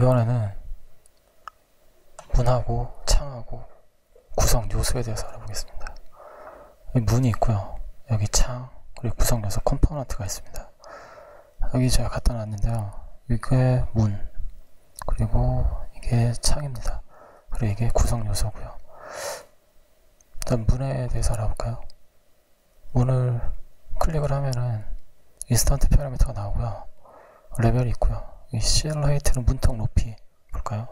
이번에는 문하고 창하고 구성 요소에 대해서 알아보겠습니다. 문이 있고요. 여기 창 그리고 구성 요소 컴포넌트가 있습니다. 여기 제가 갖다 놨는데요. 이게 문 그리고 이게 창입니다. 그리고 이게 구성 요소고요. 일단 문에 대해서 알아볼까요? 문을 클릭을 하면은 인스턴트 파라미터가 나오고요. 레벨이 있고요. 이 CL 하이트는 문턱 높이 볼까요?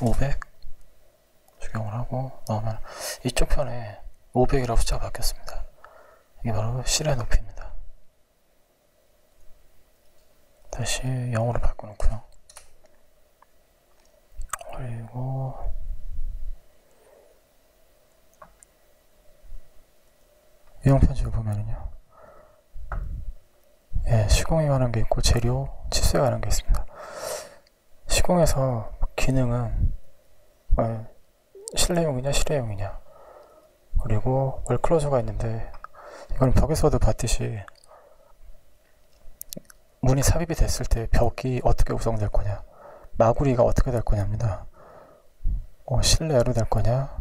500 적용을 하고 넣으면 이쪽 편에 500이라고 숫자가 바뀌었습니다. 이게 바로 실의 높이입니다. 다시 0으로 바꿔놓고요. 그리고 유형 편집을 보면은요. 예, 시공에 관한 게 있고 재료, 치수에 관한 게 있습니다. 시공에서 기능은 어, 실내용이냐 실외용이냐 그리고 월클로저가 있는데 이건 벽에서도 봤듯이 문이 삽입이 됐을 때 벽이 어떻게 구성될 거냐 마구리가 어떻게 될 거냐입니다. 어, 실내로 될 거냐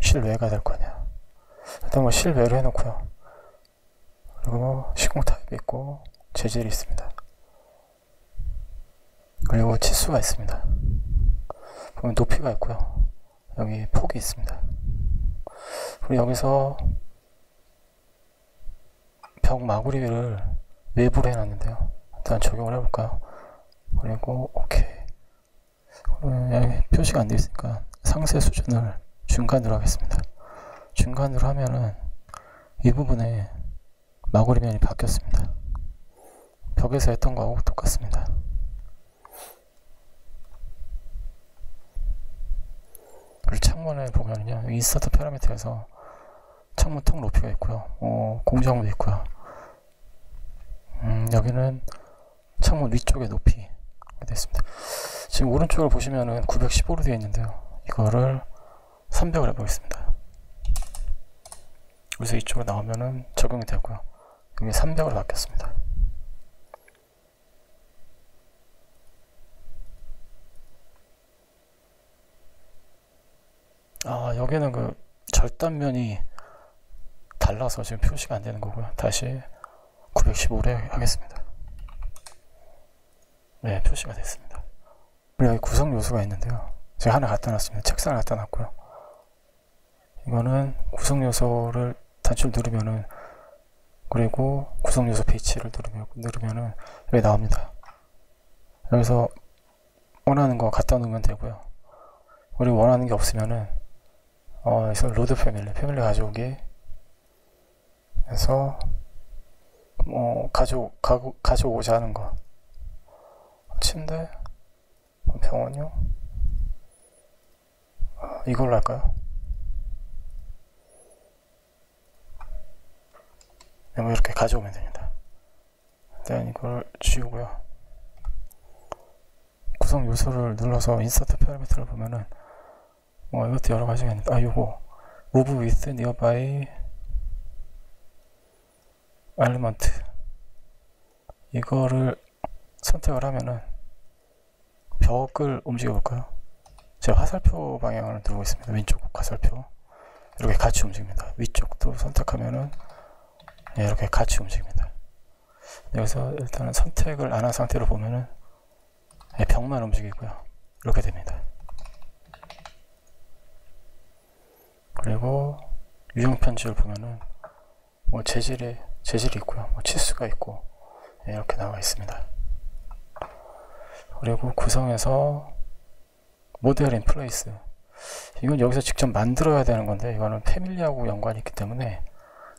실외가 될 거냐 일단 뭐 실외로 해놓고요. 그리고 뭐 시공 타입이 있고 재질이 있습니다. 그리고 치수가 있습니다. 보면 높이가 있고요. 여기 폭이 있습니다. 그리고 여기서 벽 마구리를 외부로 해놨는데요. 일단 적용을 해볼까요? 그리고 오케이. 여기 표시가 안 되어 있으니까 상세 수준을 중간으로 하겠습니다. 중간으로 하면은 이 부분에 마구리 면이 바뀌었습니다. 벽에서 했던 거하고 똑같습니다. 그리고 창문에 보면요 인서트 파라미터에서 창문 통 높이가 있고요. 어, 공정도 있고요. 음, 여기는 창문 위쪽의 높이 됐습니다. 지금 오른쪽을 보시면은 915로 되어 있는데요. 이거를 300을 해보겠습니다. 그래서 이쪽으로 나오면은 적용이 되고요 여기 300으로 바뀌었습니다. 아 여기는 그 절단면이 달라서 지금 표시가 안 되는 거고요. 다시 915로 하겠습니다. 네 표시가 됐습니다. 그리고 여기 구성 요소가 있는데요. 제가 하나 갖다 놨습니다. 책상을 갖다 놨고요. 이거는 구성 요소를 단추를 누르면은 그리고 구성 요소 배치를 누르면, 누르면은 여기 나옵니다. 여기서 원하는 거 갖다 놓으면 되고요. 우리 원하는 게 없으면은 어, 그래서 로드 패밀리, 패밀리 가져오기. 해서 뭐 가져 가, 가져오고자 하는 거. 침대 병원요? 어, 이걸로 할까요? 이렇게 가져오면 됩니다. 일단 이걸 지우고요. 구성 요소를 눌러서 인서트 파라미터를 보면은 뭐 이것도 여러 가지가 있는데 아 요거 move with nearby element 이거를 선택을 하면은 벽을 움직여 볼까요? 제가 화살표 방향을 누르고 있습니다. 왼쪽 화살표 이렇게 같이 움직입니다. 위쪽도 선택하면은 네, 이렇게 같이 움직입니다. 여기서 일단은 선택을 안 한 상태로 보면은 네, 벽만 움직이고요. 이렇게 됩니다. 그리고 유형 편지를 보면은 뭐 재질이 재질이 있고요. 뭐 치수가 있고 네, 이렇게 나와 있습니다. 그리고 구성에서 모델 인 플레이스 이건 여기서 직접 만들어야 되는 건데 이거는 패밀리하고 연관이 있기 때문에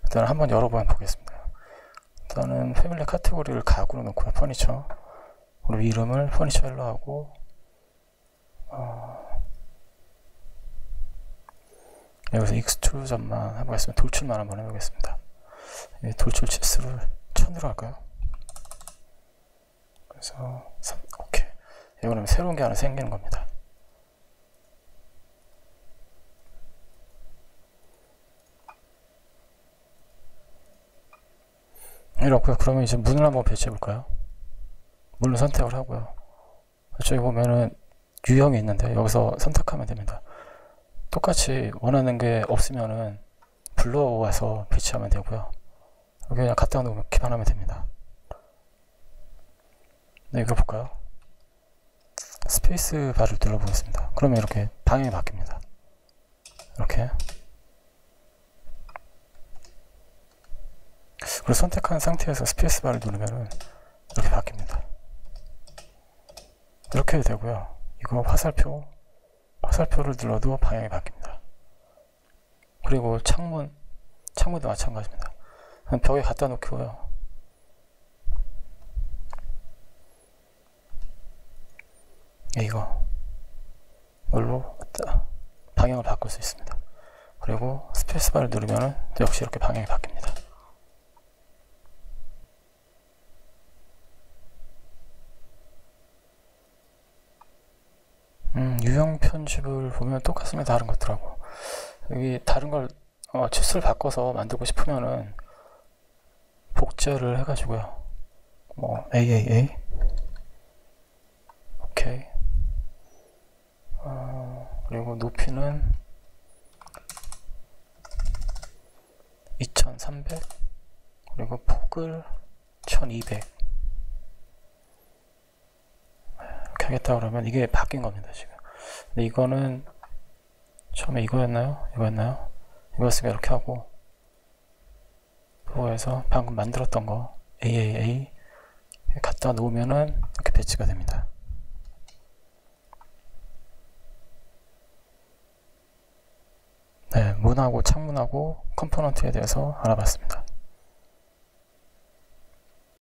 일단 한번 여러 번 보겠습니다. 일단은 패밀리 카테고리를 가구로 놓고요. 퍼니처 그리고 이름을 퍼니처일로 하고 어, 여기서 익스트루전만 해보겠습니다. 돌출만 한번 해보겠습니다. 돌출 치수를 1000으로 할까요? 그래서 3, 오케이. 이거는 새로운 게 하나 생기는 겁니다. 이렇고요. 그러면 이제 문을 한번 배치해 볼까요? 물론 선택을 하고요. 저기 보면은 유형이 있는데 여기서 선택하면 됩니다. 똑같이 원하는 게 없으면은 불러와서 배치하면 되고요. 여기 그냥 갖다 놓으면 기반하면 됩니다. 네, 이거 볼까요? 스페이스 바를 눌러보겠습니다. 그러면 이렇게 방향이 바뀝니다. 이렇게. 그리고 선택한 상태에서 스페이스 바를 누르면은 이렇게 바뀝니다. 이렇게 되고요. 이거 화살표, 화살표를 눌러도 방향이 바뀝니다. 그리고 창문, 창문도 마찬가지입니다. 벽에 갖다 놓고요. 예, 이거 이걸로 방향을 바꿀 수 있습니다. 그리고 스페이스바를 누르면 역시 이렇게 방향이 바뀝니다. 음, 편집을 보면 똑같습니다. 다른 것들하고. 여기 다른 걸 어, 치수를 바꿔서 만들고 싶으면은 복제를 해가지고요. 뭐 AAA 오케이. 어, 그리고 높이는 2300 그리고 폭을 1200 이렇게 하겠다 그러면 이게 바뀐 겁니다 지금 근데 이거는 처음에 이거였나요? 이거였나요? 이거였으면 이렇게 하고 그거에서 방금 만들었던 거 AAA 갖다 놓으면은 이렇게 배치가 됩니다. 네, 문하고 창문하고 컴포넌트에 대해서 알아봤습니다.